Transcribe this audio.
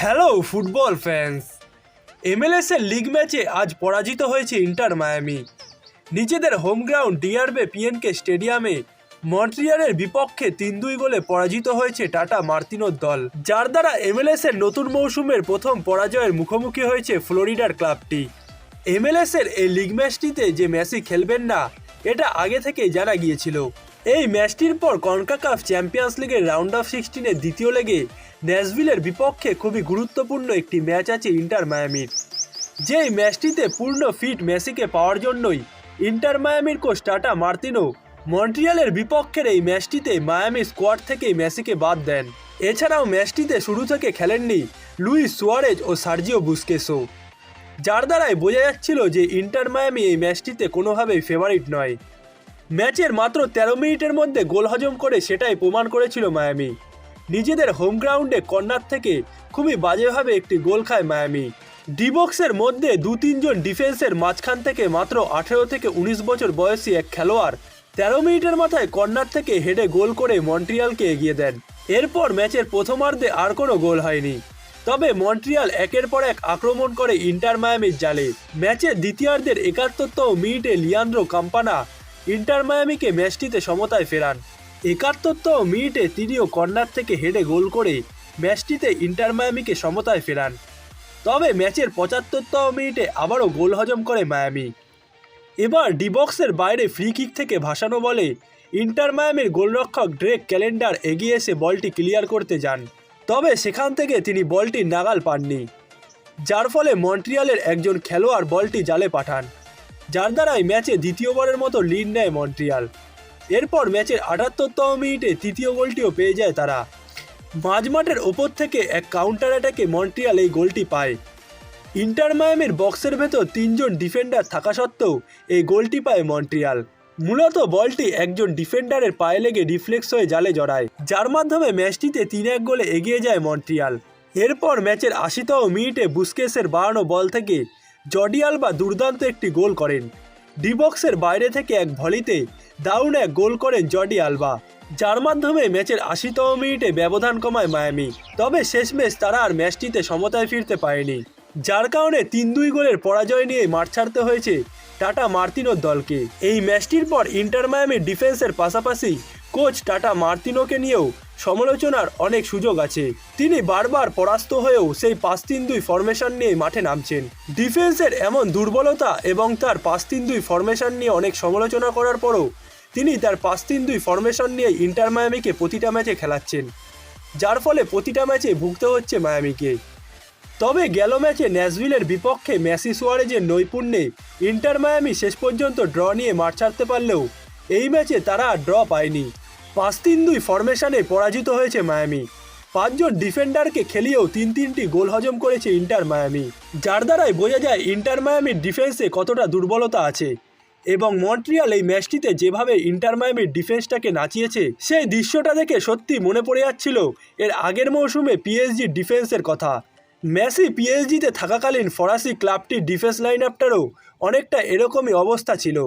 Hello football fans MLS এর league ম্যাচে আজ পরাজিত হয়েছে ইন্টার মায়ামি নিজেদের হোম গ্রাউন্ড ডিআরবে পিএনকে স্টেডিয়ামে মন্ট্রিয়ালের বিপক্ষে তিন দুই গোলে পরাজিত হয়েছে টাটা মার্তিনোর দল। যার দ্বারা এমএলএস এর নতুন মৌসুমের প্রথম পরাজয়ের মুখোমুখি হয়েছে ফ্লোরিডার ক্লাবটি। এমএলএস এর এই লিগ ম্যাচটিতে যে মেসি খেলবেন না, এটা আগে থেকেই জানা গিয়েছিল। এই ম্যাচটির পর কনকাকাফ চ্যাম্পিয়ন্স লিগের রাউন্ড অফ সিক্সটিনের দ্বিতীয় লেগে ন্যাশভিলের বিপক্ষে খুবই গুরুত্বপূর্ণ একটি ম্যাচ আছে ইন্টার মায়ামির। যেই ম্যাচটিতে পূর্ণ ফিট মেসিকে পাওয়ার জন্যই ইন্টার মায়ামির কোচ টাটা মার্তিনো মন্ট্রিয়ালের বিপক্ষের এই ম্যাচটিতে মায়ামি স্কোয়াড থেকেই মেসিকে বাদ দেন। এছাড়াও ম্যাচটিতে শুরু থেকে খেলেননি লুইস সুয়ারেজ ও সার্জিও বুস্কেসো যার দ্বারাই বোঝা যাচ্ছিল যে ইন্টার মায়ামি এই ম্যাচটিতে কোনোভাবেই ফেভারিট নয়। ম্যাচের মাত্র তেরো মিনিটের মধ্যে গোল হজম করে সেটাই প্রমাণ করেছিল মায়ামি। নিজেদের হোম গ্রাউন্ডে কর্নার থেকে খুবই বাজেভাবে একটি গোল খায় মায়ামি। ডিবক্সের মধ্যে দু তিনজন ডিফেন্সের মাঝখান থেকে মাত্র আঠেরো থেকে উনিশ বছর বয়সী এক খেলোয়াড় তেরো মিনিটের মাথায় কর্নার থেকে হেডে গোল করে মন্ট্রিয়ালকে এগিয়ে দেন। এরপর ম্যাচের প্রথমার্ধে আর কোনো গোল হয়নি। তবে মন্ট্রিয়াল একের পর এক আক্রমণ করে ইন্টার মায়ামির জালে। ম্যাচের দ্বিতীয়ার্ধের একাত্তরতম মিনিটে লিয়ান্দ্রো কাম্পানা ইন্টার মায়ামিকে ম্যাচটিতে সমতায় ফেরান। একাত্তরতম মিনিটে তিনিও কর্নার থেকে হেডে গোল করে ম্যাচটিতে ইন্টার মায়ামিকে সমতায় ফেরান। তবে ম্যাচের পঁচাত্তরতম মিনিটে আবারও গোল হজম করে মায়ামি। এবার ডিবক্সের বাইরে ফ্রি কিক থেকে ভাসানো বলে ইন্টার মায়ামির গোলরক্ষক ড্রেক ক্যালেন্ডার এগিয়ে এসে বলটি ক্লিয়ার করতে যান। তবে সেখান থেকে তিনি বলটি নাগাল পাননি। যার ফলে মন্ট্রিয়ালের একজন খেলোয়াড় বলটি জালে পাঠান। যার দ্বারাই ম্যাচে দ্বিতীয়বারের মতো লিড নেয় মন্ট্রিয়াল। এরপর ম্যাচের আটাত্তরতম মিনিটে তৃতীয় গোলটিও পেয়ে যায় তারা। মাঝমাঠের ওপর থেকে এক কাউন্টার অ্যাটাকে মন্ট্রিয়াল এই গোলটি পায়। ইন্টার মায়ামের বক্সের ভেতর তিনজন ডিফেন্ডার থাকা সত্ত্বেও এই গোলটি পায় মন্ট্রিয়াল। মূলত বলটি একজন ডিফেন্ডারের পায়ে লেগে রিফ্লেক্স হয়ে জালে জড়ায়, যার মাধ্যমে ম্যাচটিতে তিন এক গোলে এগিয়ে যায় মন্ট্রিয়াল। এরপর ম্যাচের আশিতম মিনিটে বুস্কেসের বাড়ানো বল থেকে জর্ডি আলবা দুর্দান্ত একটি গোল করেন। ডিবক্সের বাইরে থেকে এক ভলিতে দারুণ এক গোল করেন জর্ডি আলবা, যার মাধ্যমে ম্যাচের আশিতম মিনিটে ব্যবধান কমায় মায়ামি। তবে শেষমেশ তারা আর ম্যাচটিতে সমতায় ফিরতে পারেনি, যার কারণে তিন দুই গোলের পরাজয় নিয়ে মাঠ ছাড়তে হয়েছে টাটা মার্তিনোর দলকে। এই ম্যাচটির পর ইন্টার মায়ামির ডিফেন্সের পাশাপাশি কোচ টাটা মার্তিনোকে নিয়েও সমালোচনার অনেক সুযোগ আছে। তিনি বারবার পরাস্ত হয়েও সেই পাঁচ তিন দুই ফরমেশন নিয়ে মাঠে নামছেন। ডিফেন্সের এমন দুর্বলতা এবং তার পাঁচ তিন দুই ফরমেশন নিয়ে অনেক সমালোচনা করার পরও তিনি তার পাঁচ তিন দুই ফরমেশন নিয়ে ইন্টার মায়ামিকে প্রতিটা ম্যাচে খেলাচ্ছেন, যার ফলে প্রতিটা ম্যাচে ভুগতে হচ্ছে মায়ামিকে। তবে গেল ম্যাচে ন্যাসভিলের বিপক্ষে ম্যাসি সোয়ারেজের নৈপুণ্যে ইন্টার মায়ামি শেষ পর্যন্ত ড্র নিয়ে মাঠ ছাড়তে পারলেও এই ম্যাচে তারা ড্র পায়নি। পাঁচ তিন দুই ফরমেশনে পরাজিত হয়েছে মায়ামি। পাঁচজন ডিফেন্ডারকে খেলিয়েও তিন তিনটি গোল হজম করেছে ইন্টার মায়ামি। যার দ্বারাই বোঝা যায় ইন্টার মায়ামির ডিফেন্সে কতটা দুর্বলতা আছে। এবং মন্ট্রিয়াল এই ম্যাচটিতে যেভাবে ইন্টার মায়ামির ডিফেন্সটাকে নাচিয়েছে, সেই দৃশ্যটা দেখে সত্যি মনে পড়ে যাচ্ছিল এর আগের মৌসুমে পিএসজির ডিফেন্সের কথা। মেসি পিএসজিতে থাকাকালীন ফরাসি ক্লাবটির ডিফেন্স লাইন আপটারও অনেকটা এরকমই অবস্থা ছিল।